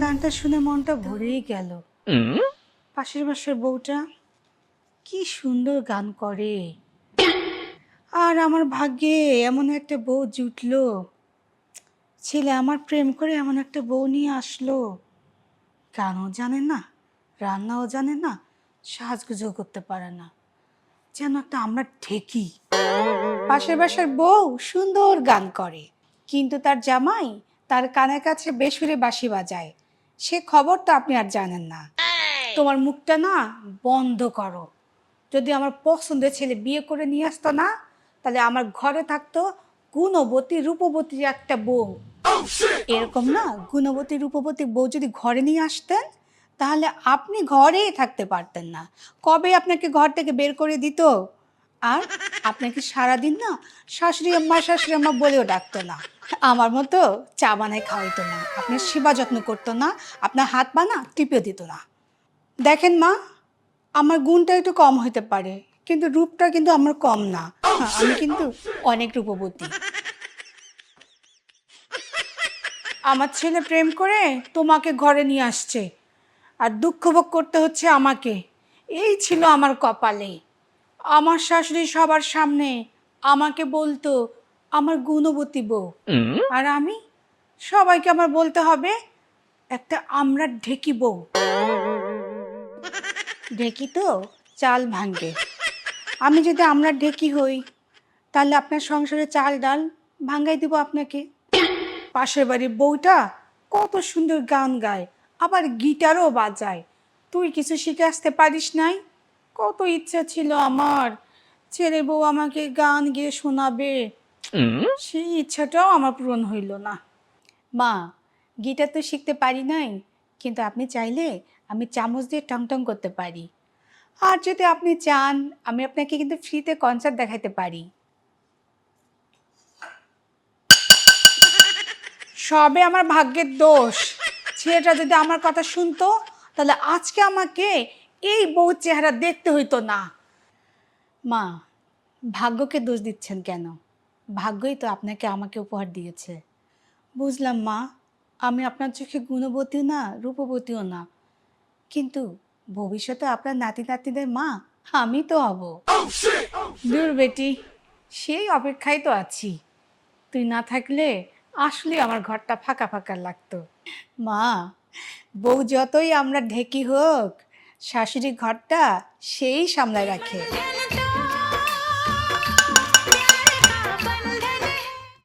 গানটা শুনে মনটা ভরেই গেল। পাশের পাশের বউটা কি সুন্দর গান করে। আর আমার ভাগ্যে এমন একটা বউ জুটলো। ছেলে আমার প্রেম করে এমন একটা বউ নিয়ে আসলো। গানও জানে না রান্নাও জানে না সাজগুজও করতে পারে না। যেন একটা আমরা ঠেকি। পাশের বাসার বউ সুন্দর গান করে কিন্তু তার জামাই তার কানের কাছে বেসুরে বাঁশি বাজায়। সে খবর তো আপনি আর জানেন না। তোমার মুখটা না বন্ধ করো। যদি আমার পছন্দের ছেলে বিয়ে করে নিয়ে আসতো না, তাহলে আমার ঘরে থাকতো গুণবতী রূপবতী একটা বউ। এরকম না গুণবতী রূপবতী বউ যদি ঘরে নিয়ে আসতেন, তাহলে আপনি ঘরেই থাকতে পারতেন না। কবে আপনাকে ঘর থেকে বের করে দিত? আর আপনাকে সারাদিন না শাশুড়ি আম্মা শাশুড়ি আম্মা বলেও ডাকতো না? আমার মতো চা বানায় খাওয়াইতো না। আপনার সেবা যত্ন করতো না। আপনার হাত পা না টিপে দিত না। দেখেন মা আমার গুণটা একটু কম হতে পারে কিন্তু রূপটা কিন্তু আমার কম না। হ্যাঁ, আমি কিন্তু অনেক রূপবতী। আমার ছেলে প্রেম করে তোমাকে ঘরে নিয়ে আসছে আর দুঃখ ভোগ করতে হচ্ছে আমাকে। এই ছিল আমার কপালে। আমার শাশুড়ি সবার সামনে আমাকে বলতো আমার গুণবতী বউ। আর আমি সবাইকে আমার বলতে হবে একটা আমরা ঢেকি বউ। ঢেকি তো চাল ভাঙ্গে আমি যদি আমরা ঢেকি হই তাহলে আপনার সংসারে চাল ডাল ভাঙ্গাই দিব আপনাকে। পাশের বাড়ির বউটা কত সুন্দর গান গায় আবার গিটারও বাজায়। তুই কিছু শিখে আসতে পারিস নাই? কত ইচ্ছা ছিল আমার। ছেলে বউ আমাকে গান গেয়ে শোনাবে। সেই ইচ্ছাটাও আমার পূরণ হইল না। মা গিটার তো শিখতে পারি নাই কিন্তু আপনি চাইলে আমি চামচ দিয়ে টং টং করতে পারি। আর যদি আপনি চান আমি আপনাকে কিন্তু ফ্রিতে কনসার্ট দেখাতে পারি। সবে আমার ভাগ্যের দোষ। ছেলেটা যদি আমার কথা শুনতো তাহলে আজকে আমাকে এই বউ চেহারা দেখতে হইতো না। মা, ভাগ্যকে দোষ দিচ্ছেন কেন? ভাগ্যই তো আপনাকে আমাকে উপহার দিয়েছে। বুঝলাম মা, আমি আপনার চোখে গুণবতীও না, রূপবতীও না। কিন্তু ভবিষ্যতে আপনার নাতি নাতিদের মা, আমি তো হব। দূর বেটি, সেই অপেক্ষায় তো আছি। তুই না থাকলে আসলে আমার ঘরটা ফাঁকা ফাঁকা লাগতো। মা, বউ যতই আমরা ঢেকি হোক শাশুড়ি ঘরটা সেই সামলায় রাখে।